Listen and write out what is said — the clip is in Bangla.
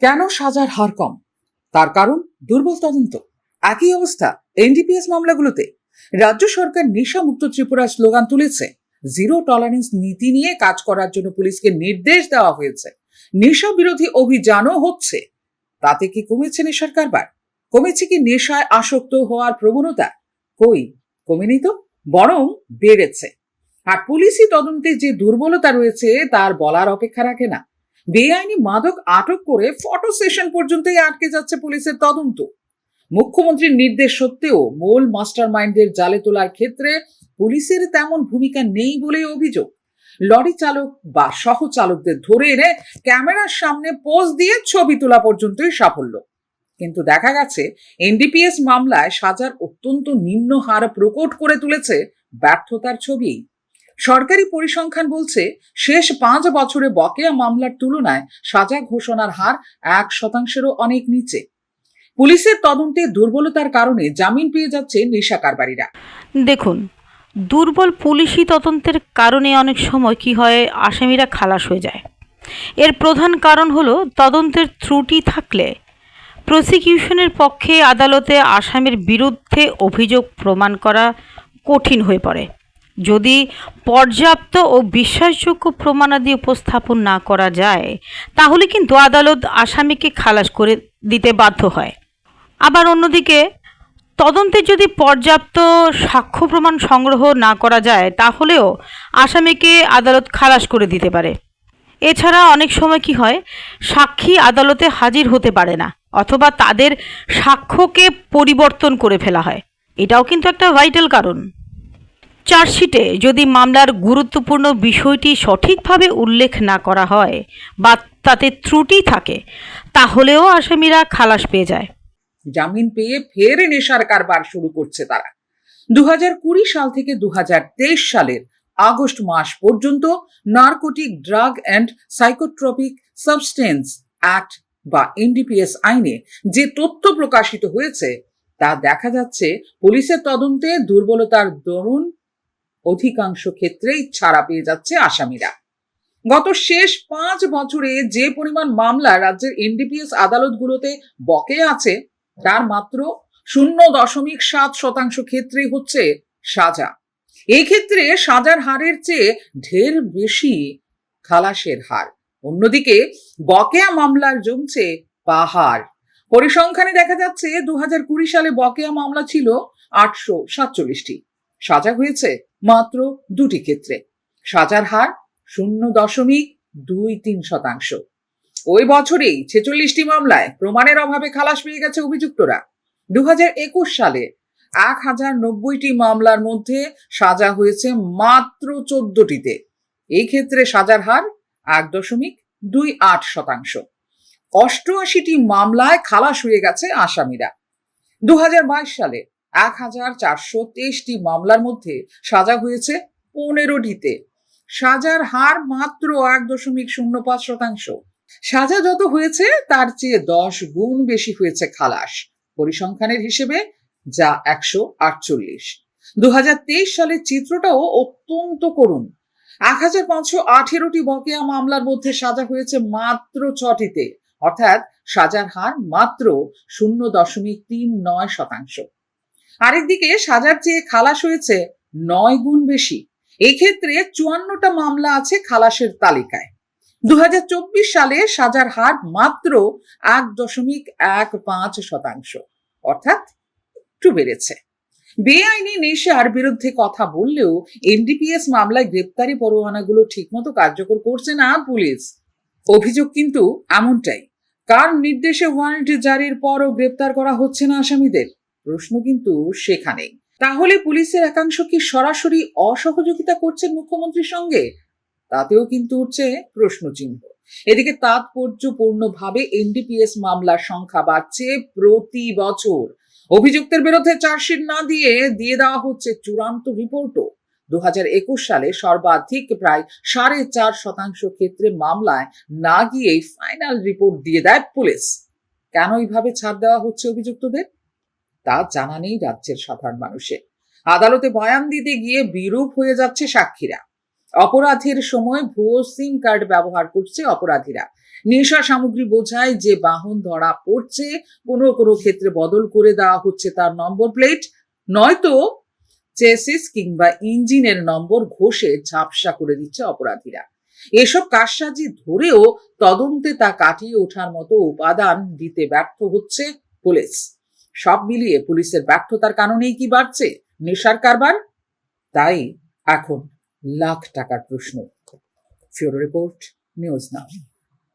কেন সাজার হার কম? তার কারণ দুর্বল তদন্ত। একই অবস্থা এনডিপিএস মামলাগুলোতে। রাজ্য সরকার নেশামুক্ত ত্রিপুরা স্লোগান তুলেছে, জিরো টলারেন্স নীতি নিয়ে কাজ করার জন্য পুলিশকে নির্দেশ দেওয়া হয়েছে। নেশা বিরোধী অভিযানও হচ্ছে। তাতে কি কমেছে নেশার কারবার? কমেছে কি নেশায় আসক্ত হওয়ার প্রবণতা? কই? কমেনি তো, বরং বেড়েছে। আর পুলিশি তদন্তে যে দুর্বলতা রয়েছে, তার বলার অপেক্ষা রাখে না। বেআইনি মাদক আটক করে ফটো সেশন পর্যন্তই আটকে যাচ্ছে পুলিশের তদন্ত। মুখ্যমন্ত্রীর নির্দেশ সত্ত্বেও মূল মাস্টার মাইন্ডের জালে তোলার ক্ষেত্রে পুলিশের তেমন ভূমিকা নেই বলেই অভিযোগ। লরি চালক বা সহচালকদের ধরে এনে ক্যামেরার সামনে পোজ দিয়ে ছবি তোলা পর্যন্তই সাফল্য। কিন্তু দেখা গেছে, এনডিপিএস মামলায় সাজার অত্যন্ত নিম্ন হার প্রকট করে তুলেছে ব্যর্থতার ছবি। সরকারি পরিসংখ্যান বলছে, শেষ পাঁচ বছরে বকেয়া মামলার তুলনায় সাজা ঘোষণার হার এক শতাংশেরও অনেক নিচে। পুলিশের তদন্তে দুর্বলতার কারণে জামিন পেয়ে যাচ্ছে নেশা কারবারিরা। দেখুন, দুর্বল পুলিশি তদন্তের কারণে অনেক সময় কি হয়, আসামিরা খালাস হয়ে যায়। এর প্রধান কারণ হলো তদন্তের ত্রুটি থাকলে প্রসিকিউশনের পক্ষে আদালতে আসামির বিরুদ্ধে অভিযোগ প্রমাণ করা কঠিন হয়ে পড়ে। যদি পর্যাপ্ত ও বিশ্বাসযোগ্য প্রমাণাদি উপস্থাপন না করা যায়, তাহলে কিন্তু আদালত আসামিকে খালাস করে দিতে বাধ্য হয়। আবার অন্যদিকে, তদন্তে যদি পর্যাপ্ত সাক্ষ্য প্রমাণ সংগ্রহ না করা যায়, তাহলেও আসামিকে আদালত খালাস করে দিতে পারে। এছাড়া অনেক সময় কি হয়, সাক্ষী আদালতে হাজির হতে পারে না, অথবা তাদের সাক্ষ্যকে পরিবর্তন করে ফেলা হয়। এটাও কিন্তু একটা ভাইটাল কারণ। চার্জশিটে যদি মামলার গুরুত্বপূর্ণ বিষয়টি সঠিকভাবে উল্লেখ না করা হয় বা তাতে ত্রুটি থাকে, তাহলেও আসামিরা খালাস পেয়ে যায়। জামিন পেয়ে ফের নেশার কারবার শুরু করছে তারা। দু কুড়ি সাল থেকে দু হাজার তেইশ সালের আগস্ট মাস পর্যন্ত narcotic drug and psychotropic substance act বা এনডিপিএস আইনে যে তথ্য প্রকাশিত হয়েছে, তা দেখা যাচ্ছে পুলিশের তদন্তে দুর্বলতার দরুন অধিকাংশ ক্ষেত্রেই ছাড়া পেয়ে যাচ্ছে আসামিরা। গত শেষ পাঁচ বছরে যে পরিমাণ মামলা রাজ্যের এনডিপিএস আদালতগুলোতে বকে আছে, তার মাত্র শূন্য দশমিক সাত শতাংশ ক্ষেত্রে হচ্ছে সাজা। এই ক্ষেত্রে সাজার হারের চেয়ে ঢের বেশি খালাসের হার। অন্যদিকে বকেয়া মামলার জমছে পাহাড়। পরিসংখ্যানে দেখা যাচ্ছে দু কুড়ি সালে বকেয়া মামলা ছিল আটশো সাতচল্লিশটি। সাজা হয়েছে মাত্র দুটি ক্ষেত্রে। সাজার হার শূন্য দশমিক দুই তিন শতাংশ। ওই বছরেই ছেচল্লিশটি মামলায় প্রমাণের অভাবে খালাস পেয়ে গেছে অভিযুক্তরা। দু একুশ সালে এক হাজার নব্বইটি মামলার মধ্যে সাজা হয়েছে মাত্র চোদ্দটিতে। এই ক্ষেত্রে সাজার হার এক দশমিক দুই আট শতাংশ। অষ্টআশিটি মামলায় খালাস হয়ে গেছে আসামিরা। দু হাজার বাইশ সালে এক হাজার চারশো তেইশটি মামলার মধ্যে সাজা হয়েছে পনেরোটিতে। সাজার হার মাত্র এক দশমিক শূন্য পাঁচ শতাংশ। সাজা যত হয়েছে, তার চেয়ে দশ গুণ বেশি হয়েছে খালাস। পরিসংখ্যানের হিসেবে যা একশো আটচল্লিশ। দু সালের চিত্রটাও অত্যন্ত করুণ। এক হাজার পাঁচশো আঠেরোটি বকেয়া মামলার মধ্যে সাজা হয়েছে মাত্র ছটিতে। অর্থাৎ সাজার হার মাত্র শূন্য দশমিক তিন নয় শতাংশ। আরেকদিকে সাজার চেয়ে খালাস হয়েছে নয় গুণ বেশি। এক্ষেত্রে চুয়ান্নটা মামলা আছে খালাসের তালিকায়। দুহাজার চব্বিশ সালে সাজার হার মাত্র এক দশমিক এক পাঁচ শতাংশ। অর্থাৎ একটু বেড়েছে। বেআইনি নেশার বিরুদ্ধে কথা বললেও এনডিপিএস মামলায় গ্রেপ্তারি পরোয়ানাগুলো ঠিকমতো কার্যকর করছে না পুলিশ। অভিযোগ কিন্তু এমনটাই। কার নির্দেশে ওয়ারেন্ট জারির পরও গ্রেপ্তার করা হচ্ছে না আসামিদের? প্রশ্ন কিন্তু সেখানেই তাহলে পুলিশের একাংশ কি সরাসরি অসহযোগিতা করছেন মুখ্যমন্ত্রীর সঙ্গে? তাতেও কিন্তু উঠছে প্রশ্নচিহ্ন। এদিকে তাৎপর্যপূর্ণভাবে এনডিপিএস মামলার সংখ্যা বাড়ছে প্রতি বছর। অভিযুক্তের বিরুদ্ধে চার্জশিট না দিয়ে দিয়ে দেওয়া হচ্ছে চূড়ান্ত রিপোর্টও। দু হাজার একুশ সালে সর্বাধিক প্রায় সাড়ে চার শতাংশ ক্ষেত্রে মামলায় না গিয়েই ফাইনাল রিপোর্ট দিয়ে দেয় পুলিশ। কেন এইভাবে ছাড় দেওয়া হচ্ছে অভিযুক্তদের? তা জানা নেই রাজ্যের সাধারণ মানুষের আদালতে বয়ান দিতে গিয়ে বিরূপ হয়ে যাচ্ছে সাক্ষীরা। অপরাধের সময় ভুয়ো সিম কার্ড ব্যবহার করছে অপরাধীরা। নেশা সামগ্রী বোঝায় যে বাহন ধরা পড়ছে, কোনো কোনো ক্ষেত্রে বদল করে দেওয়া হচ্ছে তার নম্বর প্লেট। নয়তো চেসিস কিংবা ইঞ্জিনের নম্বর ঘষে ঝাপসা করে দিচ্ছে অপরাধীরা। এসব কারসাজি ধরেও তদন্তে তা কাটিয়ে ওঠার মতো উপাদান দিতে ব্যর্থ হচ্ছে পুলিশ। সব মিলিয়ে পুলিশের ব্যর্থতার কারণেই কি বাড়ছে? নেশার কারবার? তাই এখন লাখ টাকার প্রশ্ন। ফিওরো রিপোর্ট, নিউজ নাও।